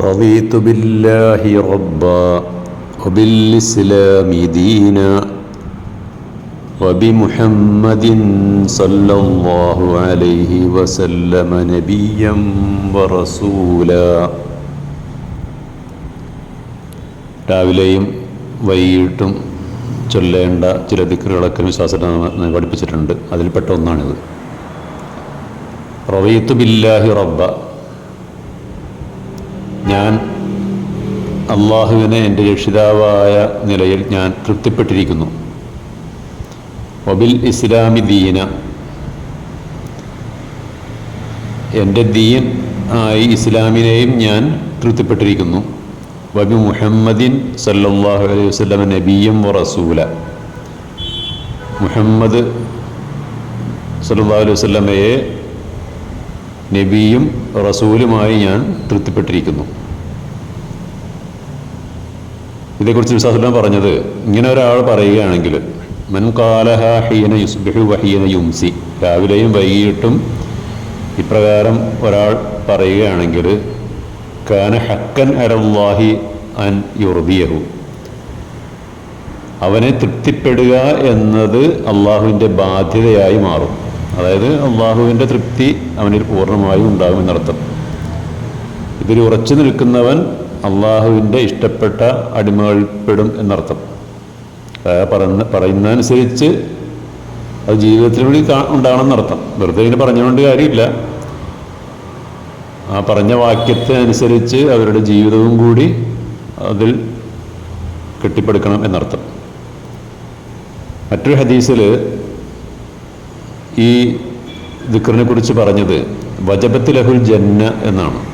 رضيت بالله ربا وبالإسلام دينا وبمحمد صلى الله عليه وسلم نبيا ورسولا രാവിലെയും വൈകിട്ടും ചൊല്ലേണ്ട ചില ദിക്കറുകളൊക്കെ വിശ്വാസത്തെ പഠിപ്പിച്ചിട്ടുണ്ട് അതിൽപ്പെട്ട ഒന്നാണിത് റവീത്തു ബില്ലാഹി റബ്ബ ഞാൻ അള്ളാഹുവിനെ എന്റെ രക്ഷിതാവായ നിലയിൽ ഞാൻ തൃപ്തിപ്പെട്ടിരിക്കുന്നു. ഒബിൽ ഇസ്ലാമി ദീന. എന്റെ ദീൻ ആയി ഇസ്ലാമിനെയും ഞാൻ തൃപ്തിപ്പെട്ടിരിക്കുന്നു. വബി മുഹമ്മദിൻ സല്ലാഹു അലൈഹി വസല്ലം നബിയും റസൂല. മുഹമ്മദ് സല്ലാ അലൈഹി വസല്ലമയെ നബിയും റസൂലുമായി ഞാൻ തൃപ്തിപ്പെട്ടിരിക്കുന്നു. ഇതേക്കുറിച്ച് വിശ്വാസം പറഞ്ഞത് ഇങ്ങനെ ഒരാൾ പറയുകയാണെങ്കിൽ മൻ കാലഹ ഹീന യുസ്ബിഹു വഹീന യുംസി. രാവിലെയും വൈകിട്ടും ഇപ്രകാരം ഒരാൾ പറയുകയാണെങ്കിൽ കാന ഹക്കൻ അലല്ലാഹി അൻ യുർദിയഹു. അവനെ തൃപ്തിപ്പെടുക എന്നത് അള്ളാഹുവിന്റെ ബാധ്യതയായി മാറും. അതായത് അള്ളാഹുവിന്റെ തൃപ്തി അവനിൽ പൂർണമായും ഉണ്ടാകുമെന്നർത്ഥം ഇതിൽ ഉറച്ചു നിൽക്കുന്നവൻ അള്ളാഹുവിന്റെ ഇഷ്ടപ്പെട്ട അടിമകൾപ്പെടും എന്നർത്ഥം. പറയുന്ന പറയുന്നതനുസരിച്ച് അത് ഉണ്ടാകണം ഉണ്ടാകണമെന്നർത്ഥം വെറുതെ ഇങ്ങനെ പറഞ്ഞുകൊണ്ട് കാര്യമില്ല. ആ പറഞ്ഞ വാക്യത്തിനനുസരിച്ച് അവരുടെ ജീവിതവും കൂടി അതിൽ കെട്ടിപ്പടുക്കണം എന്നർത്ഥം. മറ്റൊരു ഹദീസിൽ ഈ ദിക്കറിനെ കുറിച്ച് പറഞ്ഞത് വജബത്ത് ലഹുൽ ജന്ന എന്നാണ്.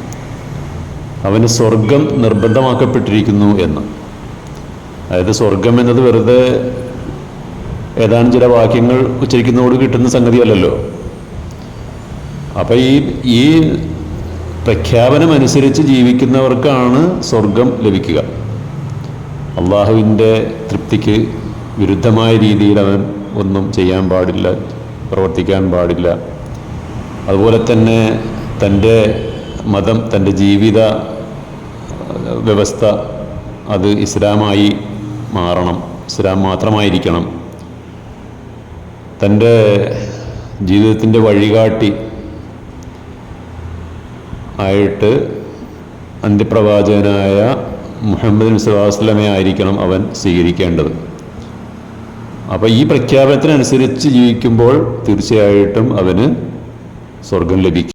അവന് സ്വർഗം നിർബന്ധമാക്കപ്പെട്ടിരിക്കുന്നു എന്ന്. അതായത് സ്വർഗം എന്നത് വെറുതെ ഏതാനും ചില വാക്യങ്ങൾ ഉച്ചരിക്കുന്നതോട് കിട്ടുന്ന സംഗതിയല്ലല്ലോ. അപ്പം ഈ ഈ പ്രഖ്യാപനം അനുസരിച്ച് ജീവിക്കുന്നവർക്കാണ് സ്വർഗം ലഭിക്കുക. അള്ളാഹുവിന്റെ തൃപ്തിക്ക് വിരുദ്ധമായ രീതിയിൽ അവൻ ഒന്നും ചെയ്യാൻ പാടില്ല. പ്രവർത്തിക്കാൻ പാടില്ല. അതുപോലെ തന്നെ തന്റെ മതം തന്റെ ജീവിത വ്യവസ്ഥ അത് ഇസ്ലാമായി മാറണം ഇസ്ലാം മാത്രമായിരിക്കണം. തന്റെ ജീവിതത്തിന്റെ വഴികാട്ടി ആയിട്ട് അന്ത്യപ്രവാചകനായ മുഹമ്മദ് മുസ്ലാസ്ലമെ ആയിരിക്കണം അവൻ സ്വീകരിക്കേണ്ടത്. അപ്പോൾ ഈ പ്രഖ്യാപനത്തിനനുസരിച്ച് ജീവിക്കുമ്പോൾ തീർച്ചയായിട്ടും അവന് സ്വർഗം ലഭിക്കും.